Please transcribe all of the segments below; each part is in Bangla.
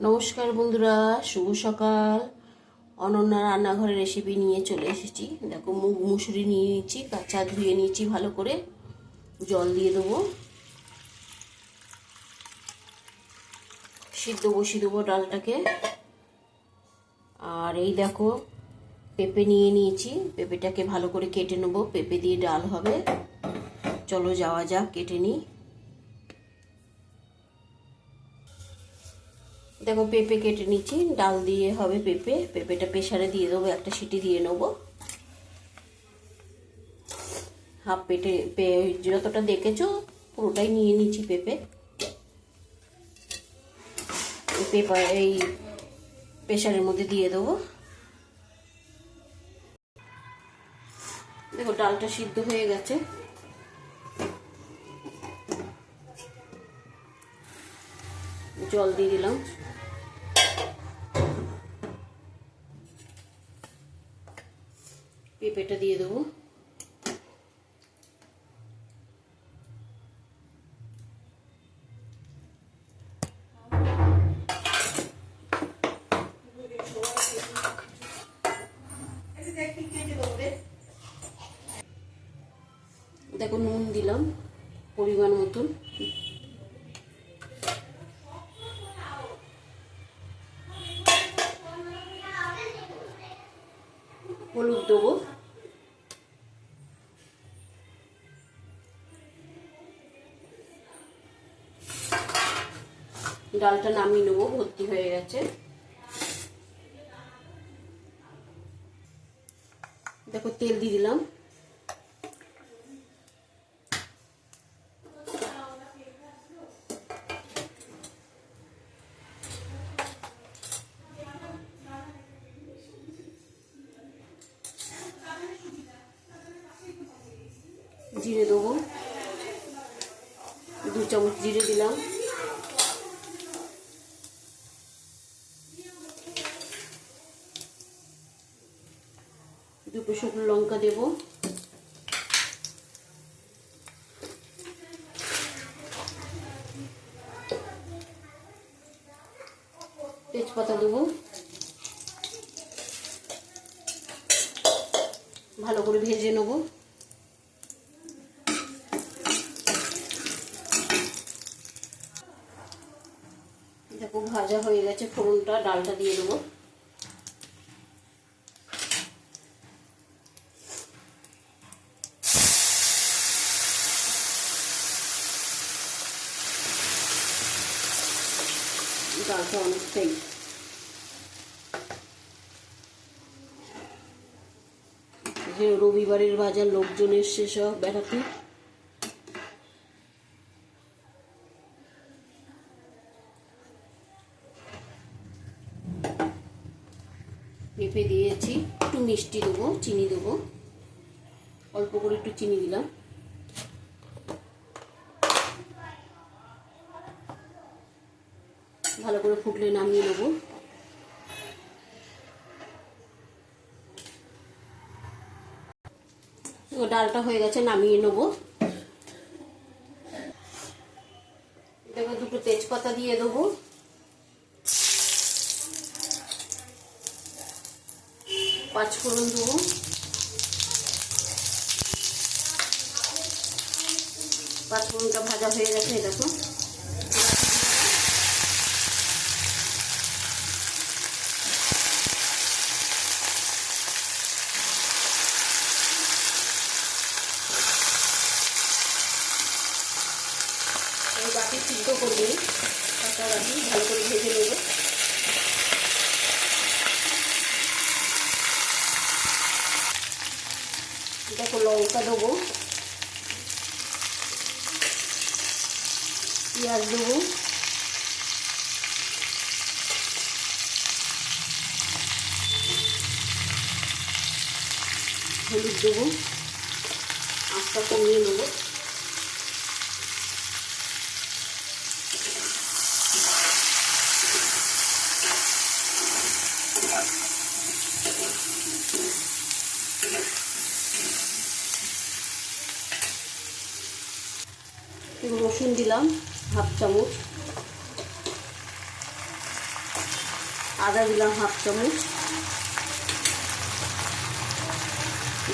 নমস্কার বন্ধুরা, শুভ সকাল। অনন্যা রান্নাঘরের রেসিপি নিয়ে চলে এসেছি। দেখো, মুগ মুসুরি নিয়ে নিচ্ছি, কাঁচা ধুয়ে নিয়েছি ভালো করে। জল দিয়ে দেবো। সিদ্ধ বসিয়ে দেবো ডালটাকে। আর এই দেখো, পেঁপে নিয়ে নিয়েছি। পেঁপেটাকে ভালো করে কেটে নেব। পেঁপে দিয়ে ডাল হবে। চলো যাওয়া যাক, কেটে নিই। দেখো পেঁপে কেটে নিচ্ছি, ডাল দিয়ে হবে পেঁপে। পেঁপেটা প্রেশারে দিয়ে দেবো, একটা সিটি দিয়ে নেব। হাফ পেটে যতটা দেখেছ, পুরোটাই নিয়ে নিচ্ছি পেঁপে। পেপার এই প্রেশারের মধ্যে দিয়ে দেবো। দেখো, ডালটা সিদ্ধ হয়ে গেছে। জল দিয়ে দিলাম। পেঁপেটা দিয়ে দেবো। দেখো নুন দিলাম পরিমাণ মতন। হলুদ দেবো। ডালটা নামিয়ে নেব, ভর্তি হয়ে গেছে। দেখো, তেল দিয়ে দিলাম। জিরে দেবো। দু চামচ জিরে দিলাম দুটো শুকনো লঙ্কা দেবো। তেজপাতা দেবো। ভালো করে ভেজে নেব। দেখো, ভাজা হয়ে গেছে, ফোড়নটা, ডালটা দিয়ে দেবো। ডালটা অনেকটাই যে রবিবারের বাজার, লোকজন এসছে সব বেড়াতে। পেঁপে দিয়েছি। একটু মিষ্টি দেবো, চিনি দেবো। অল্প করে একটু চিনি দিলাম ভালো করে ফুটলে নামিয়ে নেব। ডালটা হয়ে গেছে, নামিয়ে নেব। দেখো দুটো তেজপাতা দিয়ে দেবো। পাঁচ ফোড়ন দেবো। পাঁচ ফোড়নটা ভাজা হয়ে গেছে, দেখো। বাটি সিদ্ধ করবে কাঁচা বাটি ভালো করে ভেজে নেবে। দেখো লঙ্কা দেবো। পেঁয়াজ দেবো। হলুদ দেবো। আস্তা কমিয়ে নেব। রসুন দিলাম, হাফ চামচ। আদা দিলাম হাফ চামচ।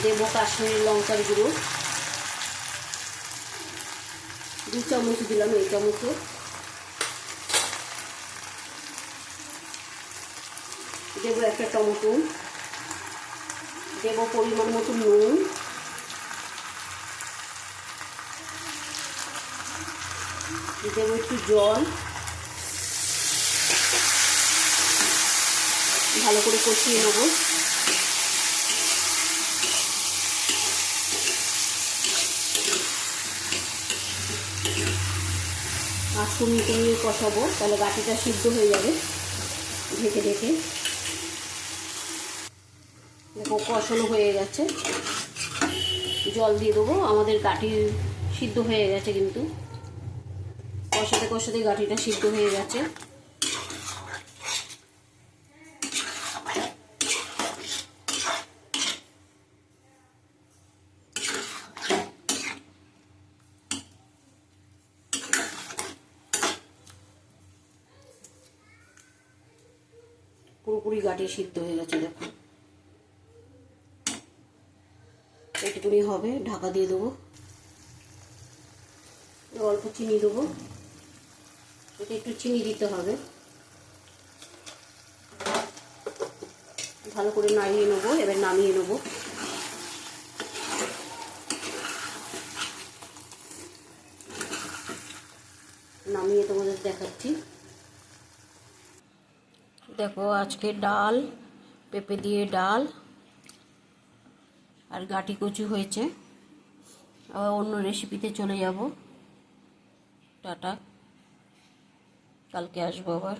দেব কাশ্মীরি লঙ্কার গুঁড়ো। দু চামচ দিলাম এই চামচে। দেবো একটা টমেটো। দেবো পরিমাণ মতো নুন। দেবো একটু জল। ভালো করে কষিয়ে নেব। আর কমিয়ে কষাবো, তাহলে গাঠিটা সিদ্ধ হয়ে যাবে, ঢেকে ঢেকে। দেখো, কষানো হয়ে গেছে। জল দিয়ে দেবো, আমাদের গাঠি সিদ্ধ হয়ে গেছে কিন্তু। কষাতে কষাতে গাঠিটা সিদ্ধ হয়ে গেছে। পুরোপুরি গাঠি সিদ্ধ হয়ে গেছে দেখো এইটুকুনি হবে, ঢাকা দিয়ে দেবো। অল্প চিনি দেবো। এটা একটু চিনি দিতে হবে। ভালো করে নাড়িয়ে নেব, এবার নামিয়ে নেব। নামিয়ে তোমাদের দেখাচ্ছি। দেখো আজকে ডাল, পেঁপে দিয়ে ডাল আর গাটি কচু হয়েছে। আবার অন্য রেসিপিতে চলে যাব। টাটা। কালকে আসব আবার।